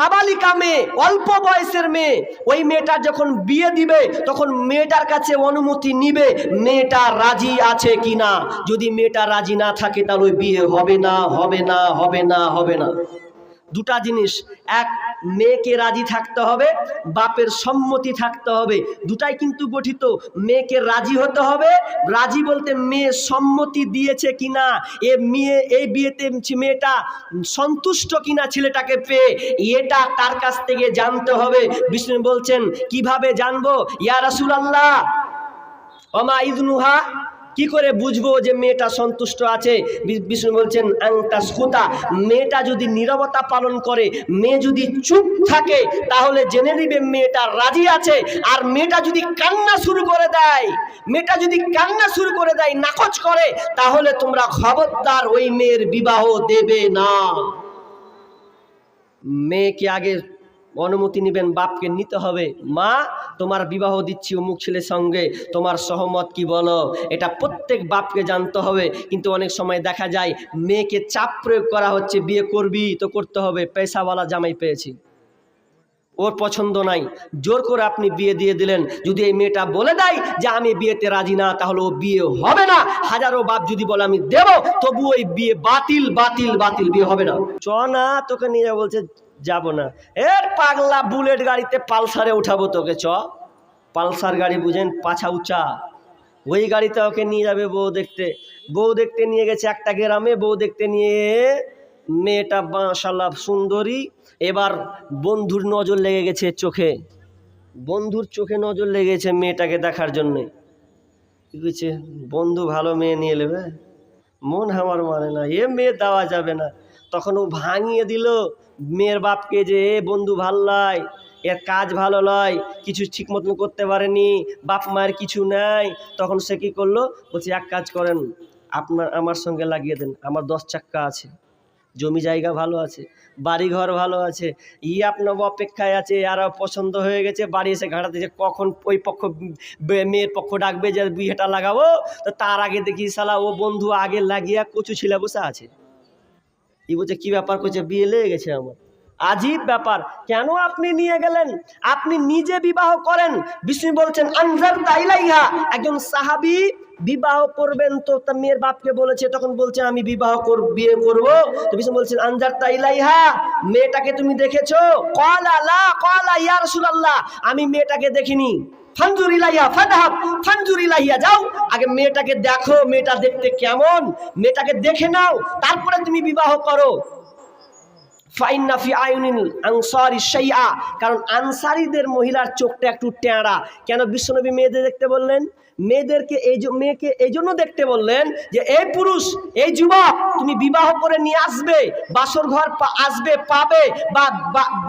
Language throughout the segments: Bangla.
সাবালিকা মেয়ে অল্প বয়সের মেয়ে, ওই মেয়েটার যখন বিয়ে দিবে, তখন মেয়েটার কাছে অনুমতি নিবে, মেয়েটা রাজি আছে কি না যদি মেয়েটা রাজি না থাকে, তাহলে বিয়ে হবে না হবে না হবে না হবে না। দুটা জিনিস। এক, মেয়েকে রাজি থাকতে হবে, বাপের সম্মতি থাকতে হবে। দুটাই কিন্তু গঠিত। মেয়েকে রাজি হতে হবে। রাজি বলতে মেয়ে সম্মতি দিয়েছে কিনা, এ মেয়ে, এই বিয়েতে মেয়েটা সন্তুষ্ট কিনা ছেলেটাকে পেয়ে, এটা তার কাছ থেকে জানতে হবে। বিষ্ণু বলছেন, কীভাবে জানব? ইয়া রাসুল আল্লাহ অমা ইদনুহা কি করে বুঝব যে মেয়েটা সন্তুষ্ট আছে? বিষ্ণু বলছেন, আংটা সুতা, মেয়েটা যদি নীরবতা পালন করে, মেয়ে যদি চুপ থাকে, তাহলে জেনে নিবে মেয়েটা রাজি আছে। আর মেয়েটা যদি কান্না শুরু করে দেয়, মেয়েটা যদি কান্না শুরু করে দেয়, নাকচ করে, তাহলে তোমরা খবরদার ওই মেয়ের বিবাহ দেবে না। মেয়েকে আগে অনুমতি নেবেন, বাপকে নিতে হবে। মা, তোমার বিবাহ দিচ্ছি অমুক ছেলের সঙ্গে, তোমার সহমত কি বলো? এটা প্রত্যেক বাপকে জানতে হবে। কিন্তু অনেক সময় দেখা যায়, মেয়েকে চাপ প্রয়োগ করা হচ্ছে, বিয়ে করবি তো করতে হবে। পেশাওয়ালা জামাই পেয়েছি। ওর পছন্দ নাই। জোর করে আপনি বিয়ে দিয়ে দিলেন। যদি এই মেয়েটা বলে দেয় যে আমি বিয়েতে রাজি না, তাহলে ও বিয়ে হবে না। হাজারো বাপ যদি বলে আমি দেব, তবু ওই বিয়ে বাতিল বাতিল বাতিল বিয়ে হবে না। চ না তোকে নিয়ে বলছে যাব না। এর পাগলা বুলেট গাড়িতে পালসারে উঠাবো তোকে, চ। পালসার গাড়ি বুঝেন পাছা উঁচা। ওই গাড়িতে ওকে নিয়ে যাবে বউ দেখতে। বউ দেখতে নিয়ে গেছে একটা গ্রামে, বউ দেখতে নিয়ে মেয়েটা মাশাল্লাহ সুন্দরী। এবার বন্ধুর নজর লেগে গেছে চোখে। বন্ধুর চোখে নজর লেগেছে মেয়েটাকে দেখার জন্যে। কি কইছে? বন্ধু ভালো মেয়ে নিয়ে নেবে মন আমার মানে না, এ মেয়ে দেওয়া যাবে না। তখন ও ভাঙিয়ে দিল মেয়ের বাপকে যে, এ বন্ধু, ভালো লয় এর কাজ ভালো লয় কিছু ঠিক মতন করতে পারেনি। বাপ মায়ের কিছু নাই। তখন সে কি করল? বলছে, এক কাজ করেন। আপনার, আমার সঙ্গে লাগিয়ে দেন। আমার দশ চাক্কা আছে। জমি জায়গা ভালো আছে। বাড়ি ঘর ভালো আছে। ই আপনার অপেক্ষায় আছে। আর পছন্দ হয়ে গেছে। বাড়ি এসে ঘাটাতে যে কখন ওই পক্ষ মেয়ের পক্ষ ডাকবে যে, বিয়েটা লাগাবো? তো তার আগে দেখি সালা ও বন্ধু আগে লাগিয়া কচু ছিলে বসে আছে। ই বলছে, কি ব্যাপার? করছে বিয়ে লেগে গেছে আমার। আজীব ব্যাপার। কেন আপনি নিয়ে গেলেন? আপনি নিজে বিবাহ করেন। বিষ্ণু বলছেন, আনজার তাইলাইহা। একজন সাহাবি বিবাহ করবেন তো, তার মেয়ের বাপকে বলেছে, তখন বলছে, আমি বিবাহ কর, বিয়ে করব। তো বিষ্ণু বলছেন, আনজার তাইলাইহা, মেয়েটাকে তুমি দেখেছ? কলা, লা কলা ইয়া রাসূলুল্লাহ, আমি মেয়েটাকে দেখিনি। ফানজুর ইলাইয়া ফাদহাব ফানজুর ইলাইয়া যাও। আগে মেয়েটাকে দেখো, মেয়েটা দেখতে কেমন? মেয়েটাকে দেখে নাও, তারপরে তুমি বিবাহ করো। ফাইন্না ফি আইনিল আনসারি শাইআ, কারণ আনসারিদের মহিলার চোখটা একটু টেঁড়া কেন বিশ্বনবী মেয়েদের দেখতে বললেন? মেয়েদেরকে এই মেয়েকে এই জন্য দেখতে বললেন যে, এই পুরুষ, এই যুবক, তুমি বিবাহ করে নিয়ে আসবে, বাসর ঘর আসবে, পাবে বা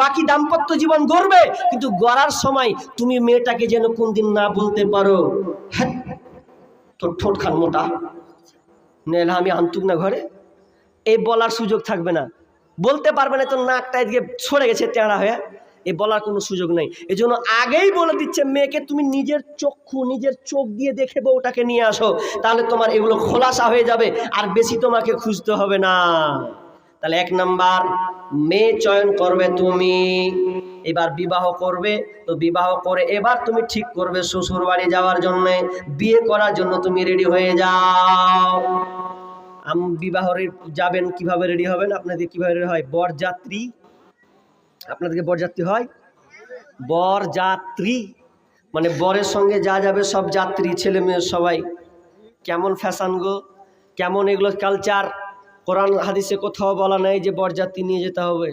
বাকি দাম্পত্য জীবন গড়বে, কিন্তু গড়ার সময় তুমি মেয়েটাকে যেন কোনদিন না বলতে পারো। হ্যাঁ তোর ঠোঁট খান মোটা। নেলে আমি আনতুক না ঘরে? এই বলার সুযোগ থাকবে না। বলতে পারবে না তো নাকটা এদিকে সরে গেছে টেঁড়া হয়ে। এই বলার কোনো সুযোগ নেই। এই জন্য আগেই বলে দিচ্ছে, মেয়েকে তুমি নিজের চক্ষু, নিজের চোখ দিয়ে দেখে বউটাকে নিয়ে আসো। তাহলে তোমার এগুলো খোলাসা হয়ে যাবে, আর বেশি তোমাকে খুঁজতে হবে না। তাহলে এক নাম্বার, মেয়ে চয়ন করবে তুমি, এবার বিবাহ করবে। তো বিবাহ করে এবার তুমি ঠিক করবে শ্বশুর বাড়ি যাওয়ার জন্য, বিয়ে করার জন্য তুমি রেডি হয়ে যাও। আম বিবাহরে যাবেন কীভাবে রেডি হবেন? আপনাদের কীভাবে রেডি হয়? বরযাত্রী আপনাদেরকে বরযাত্রী হয়। বরযাত্রী মানে বরের সঙ্গে যা যাবে সব যাত্রী, ছেলে মেয়ে সবাই। কেমন ফ্যাশান গো, কেমন এগুলো কালচার কোরআন, হাদিসে কোথাও বলা নেই যে বরযাত্রী নিয়ে যেতে হবে।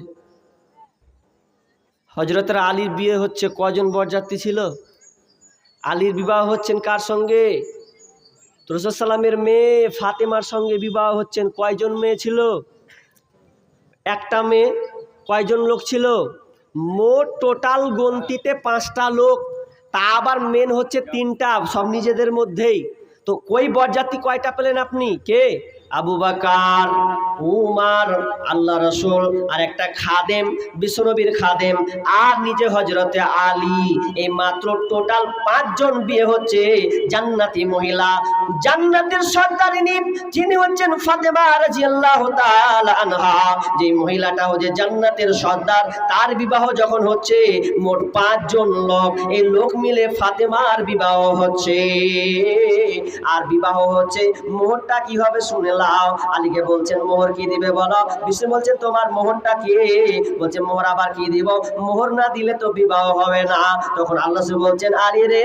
হজরতের আলীর বিয়ে হচ্ছে কজন বরযাত্রী ছিল? আলীর বিবাহ হচ্ছেন কার সঙ্গে? রসুলামের মেয়ে ফাতেমার সঙ্গে বিবাহ হচ্ছেন কয়জন মেয়ে ছিল? একটা মেয়ে কয়জন লোক ছিল? মোট টোটাল গন্তিতে পাঁচটা লোক। তা আবার মেন হচ্ছে তিনটা, সব নিজেদের মধ্যেই। তো কই বরযাত্রী কয়টা পেলেন আপনি? কে? আবু বাকার, উমার, আল্লাহ রসুল আর একটা খাদেম, বিশ্বনবীর খাদেম, আর নিজে হজরতে আলী। এই মাত্র টোটাল পাঁচজন বিয়ে হচ্ছে জান্নাতি মহিলা। জান্নাতের সর্দারিনী, যিনি হচ্ছেন আনহা। যে মহিলাটা হচ্ছে জান্নাতের সর্দার, তার বিবাহ যখন হচ্ছে, মোট পাঁচজন লোক। এই লোক মিলে ফাতেমার বিবাহ হচ্ছে। আর বিবাহ হচ্ছে মোহরটা কি হবে শুনে লাও আলীকে বলছেন, মোহর কি দিবে বলো? বিষ্ণু বলছেন, তোমার মোহরটা কি? বলছে, মোহর আবার কি দিব? মোহর না দিলে তো বিবাহ হবে না। তখন আল্লাহ বলছেন, আরে রে,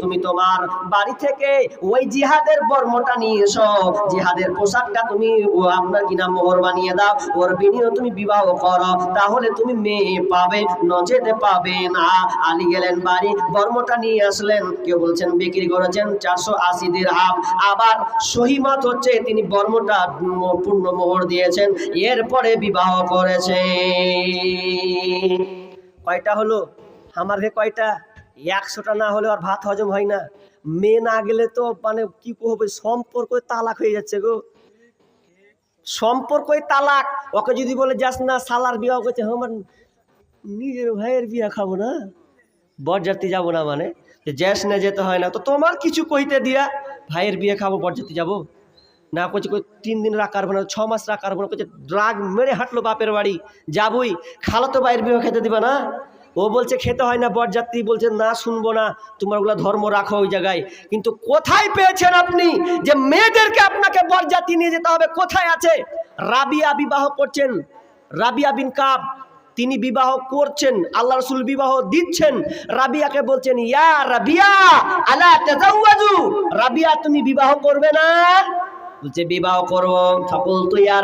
তুমি তোমার বাড়ি থেকে ওই জিহাদের বর্মটা নিয়ে এসো। জিহাদের পোশাকটা তুমি আপনার কিনা মোহর বানিয়ে দাও। ওর বিনিয়োগ তুমি বিবাহ করো। তাহলে তুমি মেয়ে পাবে, নচেতে পাবে না। আলী গেলেন বাড়ি, বর্মটা নিয়ে আসলেন। কেউ বলছেন, বিক্রি করেছেন চারশো আশি দিন আবার সহিমত হচ্ছে তিনি বর্মটা পূর্ণ মোহর দিয়েছেন। এরপরে বিবাহ করেছে। কয়টা হলো? আমার কয়টা? একশোটা না হলে আর ভাত হজম হয় না। মেয়ে না গেলে তো মানে কি হবে সম্পর্ক তালাক হয়ে যাচ্ছে গো। সম্পর্কই তালাক। ওকে যদি বলে, যাস না সালার বিবাহ করছে। আমার নিজের ভাইয়ের বিয়া খাব না। বরযাত্রী যাব না মানে? যে জ্যাস না, যেতে হয় না। তো তোমার কিছু কইতে দিয়া, ভাইয়ের বিয়ে খাব, বরযাত্রী যাব? না করছে তিন দিন রাখার না, ছ মাস রাখার না করছে ড্রাগ মেরে হাঁটলো বাপের বাড়ি, যাবই, খালো তো ভাইয়ের বিয়ে খেতে দিবে না? ও বলছে, খেতে হয় না, বরযাত্রী বলছে, না, শুনব না তোমার ওগুলা ধর্ম রাখো ওই জায়গায়। কিন্তু কোথায় পেয়েছেন আপনি যে মেয়েদেরকে আপনাকে বরযাত্রী নিয়ে যেতে হবে? কোথায় আছে? রাবিয়া বিবাহ করছেন, রাবিয়া বিন কাব, তিনি বিবাহ করছেন, আল্লাহ রসুল বিবাহ দিচ্ছেন। রাবিয়াকে বলছেন, ইয়া রাবিয়া, আলা রাবিয়া, তুমি বিবাহ করবে না? বলছে বিবাহ করব ফাকুল তু ইয়া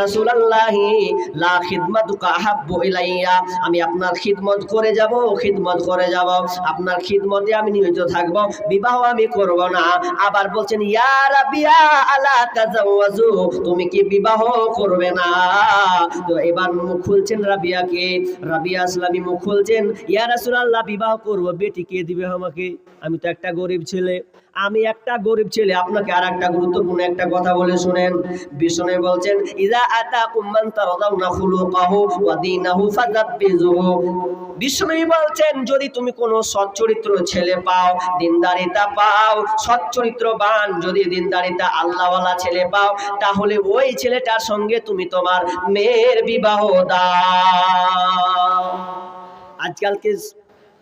লা খিদমাতুকা আহাব্বু ইলাইয়া। আমি আপনার খিদমত করে যাব, খিদমত করে যাব। আপনার খিদমতে আমি নিয়োজিত থাকব, বিবাহ আমি করব না। আবার বলছেন, ইয়া রাবিয়া আলা তাজাওয়াজু, তুমি কি বিবাহ করবে না? তো এবার মুখ খুলছেন রাবিয়াকে। রাবিয়া আসলামী মুখ খুলছেন, ইয়া রাসূলুল্লাহ, বিবাহ করব, বেটি কে দিবে আমাকে? আমি তো একটা গরিব ছেলে। আমি একটা গরিব ছেলে, আপনাকে আর একটা গুরুত্বপূর্ণ একটা কথা বলে শুনেন। বিষ্ণু বলছেন, ইদা আতা কুম্মান তারাদাউনা খুলুকাহু ওয়া দীনাহু ফাযাব্বিজুহু। বিষ্ণু বলছেন, যদি তুমি কোনো সচ্চরিত্র ছেলে পাও, দিনদারিতা পাও, সচ্চরিত্রবান, যদি দিনদারিতা আল্লাহওয়ালা ছেলে পাও, তাহলে ওই ছেলেটার সঙ্গে তুমি তোমার মেয়ের বিবাহ দাও। আজকালকে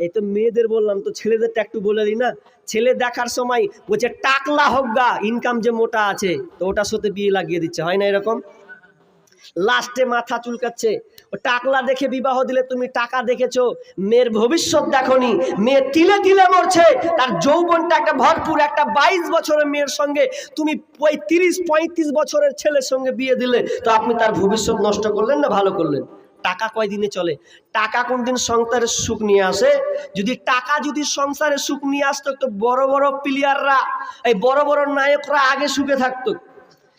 এই তো মেয়েদের বললাম, তো ছেলেদেরটা একটু বলে দিই না। ছেলে দেখার সময় বলছে, টাকলা হোক গা ইনকাম যে মোটা আছে, তো ওটার সাথে বিয়ে লাগিয়ে দিচ্ছে। হয় না এরকম? লাস্টে মাথা চুলকাচ্ছে। টাকলা দেখে বিবাহ দিলে তুমি টাকা দেখেছ, মেয়ের ভবিষ্যৎ দেখনি, মেয়ে তিলে তিলে মরছে, তার যৌবনটা একটা ভরপুর, একটা বাইশ বছরের মেয়ের সঙ্গে তুমি ওই তিরিশ পঁয়ত্রিশ বছরের ছেলের সঙ্গে বিয়ে দিলে, তো আপনি তার ভবিষ্যৎ নষ্ট করলেন না ভালো করলেন? টাকা কয়দিনে চলে? টাকা কোনদিন সংসারের সুখ নিয়ে আসে? যদি টাকা যদি সংসারে সুখ নিয়ে আসতো, তো বড় বড় প্লেয়াররা এই বড় বড় নায়করা আগে সুখে থাকতো।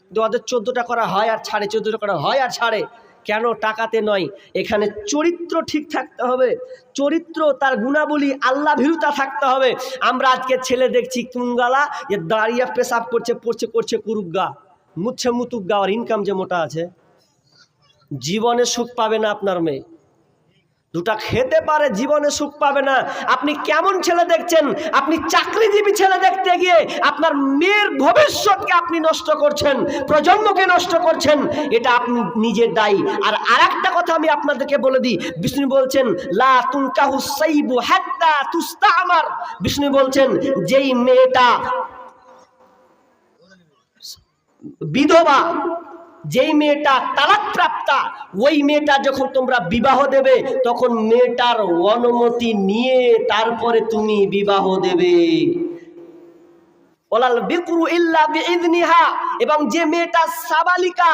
কিন্তু ওদের চোদ্দোটা করা হয় আর ছাড়ে, চোদ্দোটা করা হয় আর ছাড়ে। কেন? টাকাতে নয়। এখানে চরিত্র ঠিক থাকতে হবে। চরিত্র, তার গুণাবলী আল্লাহ ভীরুতা থাকতে হবে। আমরা আজকে ছেলে দেখছি কুঙ্গালা যে দাঁড়িয়ে পেশাব করছে, পড়ছে, করছে কুরুগা মুচ্ছে মুতুগা আর ইনকাম যে মোটা আছে। জীবনে সুখ পাবে না আপনার মেয়ে। দুটা খেতে পারে, জীবনে সুখ পাবে না। আপনি কেমন ছেলে দেখছেন? আপনি চাকরিজীবী ছেলে দেখতে গিয়ে আপনার মেয়ের ভবিষ্যৎকে আপনি নষ্ট করছেন, প্রজন্মকে নষ্ট করছেন, এটা আপনি নিজের দায়ী। আর আরেকটা কথা আমি আপনাদেরকে বলে দিই। বিষ্ণু বলছেন, লা তুনকাহু সাইবু হাত্তা তুস্তামার। বিষ্ণু বলছেন, যেই মেয়েটা বিধবা যেই মেয়েটা তালাক প্রাপ্তা ওই মেয়েটা যখন তোমরা বিবাহ দেবে, তখন মেয়েটার অনুমতি নিয়ে তারপরে তুমি বিবাহ দেবে। ওলাল এবং যে মেয়েটা সাবালিকা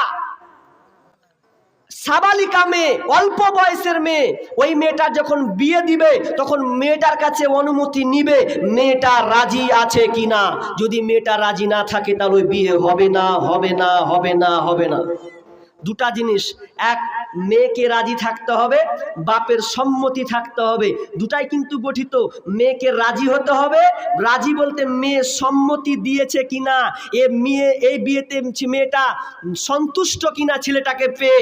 সাবালিকা মেয়ে অল্প বয়সের মেয়ে, ওই মেয়েটার যখন বিয়ে দিবে, তখন মেয়েটার কাছে অনুমতি নিবে, মেয়েটা রাজি আছে কি না যদি মেয়েটা রাজি না থাকে, তাহলে বিয়ে হবে না হবে না হবে না হবে না। দুটা জিনিস। এক মেয়েকে রাজি থাকতে হবে, বাপের সম্মতি থাকতে হবে। দুটাই কিন্তু গঠিত। মেয়েকে রাজি হতে হবে। রাজি বলতে মেয়ে সম্মতি দিয়েছে কিনা, এ মেয়ে এই বিয়েতে মেয়েটা সন্তুষ্ট কিনা ছেলেটাকে পেয়ে,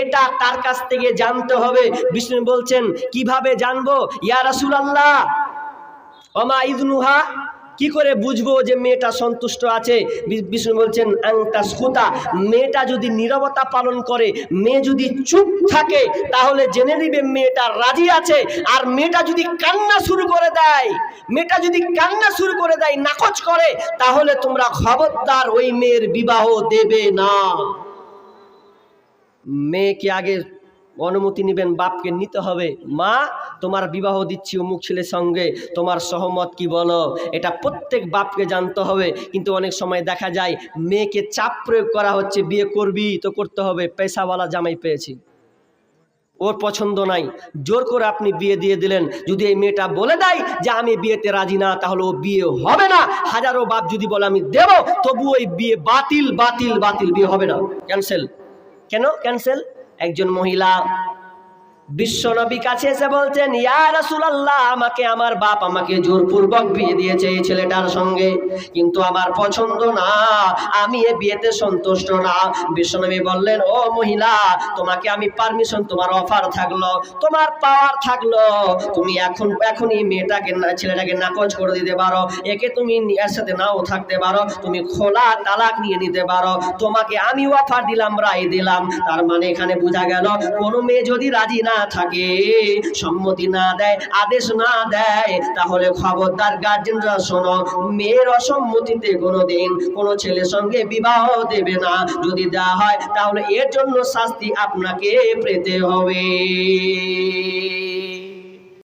এটা তার কাছ থেকে জানতে হবে। বিষ্ণু বলছেন, কীভাবে জানব? ইয়া রাসূলুল্লাহ অমা ইদনুহা কি করে বুঝব যে মেয়েটা সন্তুষ্ট আছে? বিষ্ণু বলছেন আংটা সুতা, মেয়েটা যদি নীরবতা পালন করে, মেয়ে যদি চুপ থাকে, তাহলে জেনে নিবে মেয়েটা রাজি আছে। আর মেয়েটা যদি কান্না শুরু করে দেয়, মেয়েটা যদি কান্না শুরু করে দেয়, নাকচ করে, তাহলে তোমরা খবরদার ওই মেয়ের বিবাহ দেবে না। মেয়েকে আগে অনুমতি নেবেন, বাপকে নিতে হবে। মা, তোমার বিবাহ দিচ্ছি অমুক ছেলের সঙ্গে, তোমার সহমত কি বলো? এটা প্রত্যেক বাপকে জানতে হবে। কিন্তু অনেক সময় দেখা যায়, মেয়েকে চাপ প্রয়োগ করা হচ্ছে, বিয়ে করবি তো করতে হবে। পেশাওয়ালা জামাই পেয়েছি। ওর পছন্দ নাই। জোর করে আপনি বিয়ে দিয়ে দিলেন। যদি এই মেয়েটা বলে দেয় যে আমি বিয়েতে রাজি না, তাহলে ও বিয়ে হবে না। হাজারো বাপ যদি বলে আমি দেব তবু ওই বিয়ে বাতিল বাতিল বাতিল বিয়ে হবে না। ক্যান্সেল। কেন ক্যান্সেল? একজন মহিলা বিশ্বনবী কাছে এসে বলছেন আমাকে আমার বাপ আমাকে জোরপূর্বক বিয়ে দিয়েছে এই ছেলেটার সঙ্গে। কিন্তু আমার পছন্দ না, আমি এ বিয়েতে সন্তুষ্ট না। বিশ্বনবী বললেন, ও মহিলা, তোমাকে আমি পারমিশন তোমার অফার থাকল, তোমার পাওয়ার থাকল। তুমি এখন, এখনই মেয়েটাকে ছেলেটাকে নাকচ করে দিতে পারো। একে তুমি এর সাথে নাও থাকতে পারো। তুমি খোলা তালাক নিয়ে নিতে পারো। তোমাকে আমি অফার দিলাম, রায় দিলাম। তার মানে এখানে বোঝা গেল, কোনো মেয়ে যদি রাজি না থাকে। সম্মতি না দেয়, আদেশ না দেয়, তাহলে খবরদার গার্জেনরা শোনো, মেয়ের অসম্মতিতে কোনোদিন কোনো ছেলের সঙ্গে বিবাহ দেবে না। যদি দেওয়া হয়, তাহলে এর জন্য শাস্তি আপনাকে পেতে হবে।